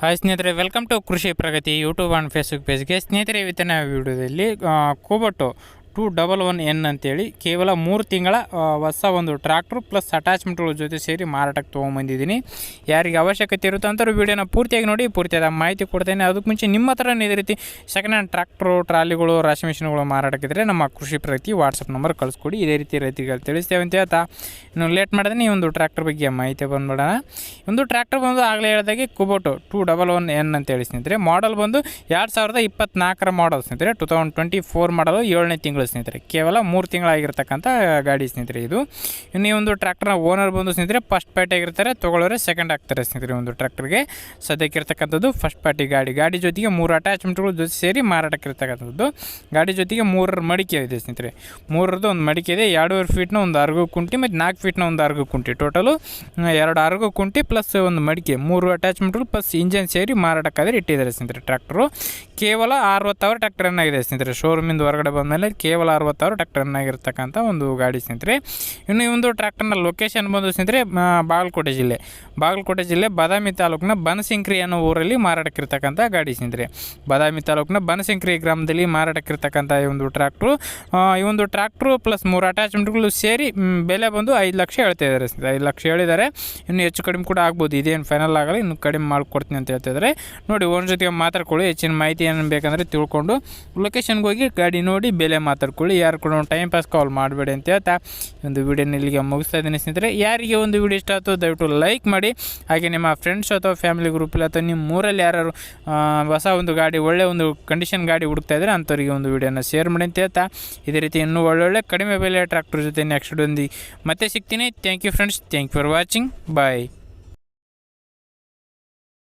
Hi ಸ್ನೇಹಿತರೆ welcome to Krishi Pragati YouTube and Facebook ಪೇಜ್ಗೆ ಸ್ನೇಹಿತರೆ ಇವತ್ತಿನ ವಿಡಿಯೋದಲ್ಲಿ Kubota two double one N ಅಂತೇಳಿ ಕೇವಲ ಮೂರು ತಿಂಗಳ ಹೊಸ ಒಂದು ಟ್ರ್ಯಾಕ್ಟ್ರು ಪ್ಲಸ್ ಅಟ್ಯಾಚ್ಮೆಂಟ್ಗಳ ಜೊತೆ ಸೇರಿ ಮಾರಾಟಕ್ಕೆ ತೊಗೊಂಬಂದಿದ್ದೀನಿ. ಯಾರಿಗೆ ಅವಶ್ಯಕತೆ ಇರುತ್ತೋ ಅಂಥವ್ರು ವೀಡಿಯೋನ ಪೂರ್ತಿಯಾಗಿ ನೋಡಿ, ಪೂರ್ತಿಯಾದ ಮಾಹಿತಿ ಕೊಡ್ತೇನೆ. ಅದಕ್ಕೆ ಮುಂಚೆ ನಿಮ್ಮ ಹತ್ರ ಇದೇ ರೀತಿ ಸೆಕೆಂಡ್ ಹ್ಯಾಂಡ್ ಟ್ರ್ಯಾಕ್ಟ್ರು ಟ್ರಾಲಿಗಳು, ರಾಶಿ ಮಿಷಿನ್ಗಳು ಮಾರಾಟಕ್ಕಿದ್ರೆ ನಮ್ಮ ಕೃಷಿ ಪ್ರತಿ ವಾಟ್ಸಪ್ ನಂಬರ್ ಕಳಿಸ್ಕೊಡಿ. ಇದೇ ರೀತಿ ರೈತರಿಗೆ ತಿಳಿಸ್ತೇವೆ ಅಂತ ಹೇಳ್ತಾ, ಇನ್ನು ಲೇಟ್ ಮಾಡಿದ್ರೆ ಈ ಒಂದು ಟ್ರ್ಯಾಕ್ಟರ್ ಬಗ್ಗೆ ಮಾಹಿತಿ ಬಂದ್ಬಿಡೋಣ. ಒಂದು ಟ್ರ್ಯಾಕ್ಟರ್ ಬಂದು ಆಗಲೇ ಹೇಳಿದಾಗೆ Kubota two double one N ಅಂತ ಹೇಳಿ ಸ್ನೇಹಿತರೆ ಮಾಡಲ್ ಬಂದು ಎರಡು ಸಾವಿರದ ಇಪ್ಪತ್ನಾಲ್ಕರ ಮಾಡಲ್ ಸ್ನೇಹಿತರೆ ಟೂ ತೌಸಂಡ್ ಟ್ವೆಂಟಿ ಫೋರ್ ಮಾಡಲು ಏಳನೇ ತಿಂಗಳು ಸ್ನೇಹಿತರೆ, ಕೇವಲ ಮೂರು ತಿಂಗಳಾಗಿರ್ತಕ್ಕಂಥ ಗಾಡಿ ಸ್ನೇಹಿತರೆ ಇದು. ಇನ್ನು ಈ ಒಂದು ಟ್ರ್ಯಾಕ್ಟರ್ನ ಓನರ್ ಬಂದು ಸ್ನೇಹಿತರೆ ಫಸ್ಟ್ ಪಾರ್ಟಿ ಆಗಿರ್ತಾರೆ, ತೊಗೊಳ್ಳೋರೆ ಸೆಕೆಂಡ್ ಆಗ್ತಾರೆ ಸ್ನೇಹಿತರೆ ಒಂದು ಟ್ರ್ಯಾಕ್ಟರ್ಗೆ ಸದ್ಯಕ್ಕೆ ಇರ್ತಕ್ಕಂಥದ್ದು ಫಸ್ಟ್ ಪಾರ್ಟಿ ಗಾಡಿ. ಗಾಡಿ ಜೊತೆಗೆ ಮೂರು ಅಟ್ಯಾಚ್ಮೆಂಟ್ಗಳು ಜೊತೆ ಸೇರಿ ಮಾರಾಟಕ್ಕಿರ್ತಕ್ಕಂಥದ್ದು ಗಾಡಿ ಜೊತೆಗೆ ಮೂರರ ಮಡಿಕೆ ಇದೆ ಸ್ನೇಹಿತರೆ. ಮೂರರದ್ದು ಒಂದು ಮಡಿಕೆ ಇದೆ. ಎರಡೂವರೆ ಫೀಟ್ನ ಒಂದು ಅರ್ಗು ಕುಂಟಿ ಮತ್ತು ನಾಲ್ಕು ಫೀಟ್ನ ಒಂದು ಅರ್ಗು ಕುಂಟಿ. ಟೋಟಲು ಎರಡು ಅರ್ಗು ಕುಂಟಿ ಪ್ಲಸ್ ಒಂದು ಮಡಿಕೆ. ಮೂರು ಅಟ್ಯಾಚ್ಮೆಂಟ್ಗಳು ಪ್ಲಸ್ ಇಂಜನ್ ಸೇರಿ ಮಾರಾಟಕ್ಕಾದ್ರೆ ಇಟ್ಟಿದ್ದಾರೆ ಸ್ನೇಹಿತರೆ ಟ್ರ್ಯಾಕ್ಟರು ಕೇವಲ ಅರವತ್ತು ಅವರ್ ಟ್ರ್ಯಾಕ್ಟರ್ ರನ್ ಆಗಿದೆ ಸ್ನೇಹಿತರೆ. ಶೋರೂಮಿಂದ ಹೊರಗಡೆ ಬಂದಮೇಲೆ ಕೇವಲ ಅರವತ್ತು ಅರವತ್ತಾರು ಟ್ರ್ಯಾಕ್ಟರ್ನಾಗಿರ್ತಕ್ಕಂಥ ರನ್ ಒಂದು ಗಾಡಿ ಸ್ನೇಹಿತರೆ. ಇನ್ನು ಈ ಒಂದು ಟ್ರ್ಯಾಕ್ಟರ್ನ ಲೊಕೇಶನ್ ಬಂದು ಸ್ನೇಹಿತರೆ ಬಾಗಲಕೋಟೆ ಜಿಲ್ಲೆ. ಬಾಗಲಕೋಟೆ ಜಿಲ್ಲೆ ಬಾದಾಮಿ ತಾಲೂಕಿನ ಬನಸಿಂಕ್ರಿ ಅನ್ನೋ ಊರಲ್ಲಿ ಮಾರಾಟಕ್ಕಿರ್ತಕ್ಕಂಥ ಗಾಡಿ ಸ್ನೇಹಿತರೆ. ಬಾದಾಮಿ ತಾಲೂಕಿನ ಬನಸಿಂಕ್ರಿ ಗ್ರಾಮದಲ್ಲಿ ಮಾರಾಟಕ್ಕಿರ್ತಕ್ಕಂಥ ಈ ಒಂದು ಟ್ರ್ಯಾಕ್ಟ್ರು. ಈ ಒಂದು ಟ್ರ್ಯಾಕ್ಟ್ರು ಪ್ಲಸ್ ಮೂರು ಅಟ್ಯಾಚ್ಮೆಂಟ್ಗಳು ಸೇರಿ ಬೆಲೆ ಬಂದು ಐದು ಲಕ್ಷ ಹೇಳ್ತಾ ಇದ್ದಾರೆ ಸ್ನೇಹಿತರೆ. ಐದು ಲಕ್ಷ ಹೇಳಿದ್ದಾರೆ. ಇನ್ನು ಹೆಚ್ಚು ಕಡಿಮೆ ಕೂಡ ಆಗ್ಬೋದು. ಇದೇನು ಫೈನಲ್ ಆಗಲ್ಲ, ಇನ್ನು ಕಡಿಮೆ ಮಾಡಿಕೊಡ್ತೀನಿ ಅಂತ ಹೇಳ್ತಿದ್ದಾರೆ ನೋಡಿ ಒಂದು ಜೊತೆಗೆ ಮಾತಾಡ್ಕೊಳ್ಳಿ. ಹೆಚ್ಚಿನ ಮಾಹಿತಿ ಏನು ಬೇಕಂದರೆ ತಿಳ್ಕೊಂಡು ಲೊಕೇಶನ್ಗೆ ಹೋಗಿ ಗಾಡಿ ನೋಡಿ, ಬೆಲೆ ಮಾತಾಡ್ಕೊಳ್ಳಿ ಯಾರು ಕೂಡ ಟೈಮ್ ಪಾಸ್ ಕಾಲ್ ಮಾಡಬೇಡಿ ಅಂತ ಹೇಳ್ತಾ ಒಂದು ವಿಡಿಯೋನ ಇಲ್ಲಿಗೆ ಮುಗಿಸ್ತಾ ಇದ್ದೀನಿ ಸ್ನೇಹಿತರೆ. ಯಾರಿಗೆ ಒಂದು ವಿಡಿಯೋ ಇಷ್ಟ ಆಯಿತು ದಯವಿಟ್ಟು ಲೈಕ್ ಮಾಡಿ. ಹಾಗೆ ನಿಮ್ಮ ಫ್ರೆಂಡ್ಸ್ ಅಥವಾ ಫ್ಯಾಮಿಲಿ ಗ್ರೂಪಲ್ಲಿ ಅಥವಾ ನಿಮ್ಮ ಊರಲ್ಲಿ ಯಾರು ಹೊಸ ಒಂದು ಗಾಡಿ, ಒಳ್ಳೆ ಒಂದು ಕಂಡೀಷನ್ ಗಾಡಿ ಹುಡುಕ್ತಾ ಇದ್ದರೆ ಅಂಥವ್ರಿಗೆ ಒಂದು ವಿಡಿಯೋನ ಶೇರ್ ಮಾಡಿ ಅಂತ ಹೇಳ್ತಾ. ಇದೇ ರೀತಿ ಇನ್ನೂ ಒಳ್ಳೊಳ್ಳೆ ಕಡಿಮೆ ಬೆಲೆ ಟ್ರ್ಯಾಕ್ಟರ್ ಜೊತೆ ನೆಕ್ಸ್ಟ್ ಒಂದು ಮತ್ತೆ ಸಿಗ್ತೀನಿ. Thank you friends thank you for watching bye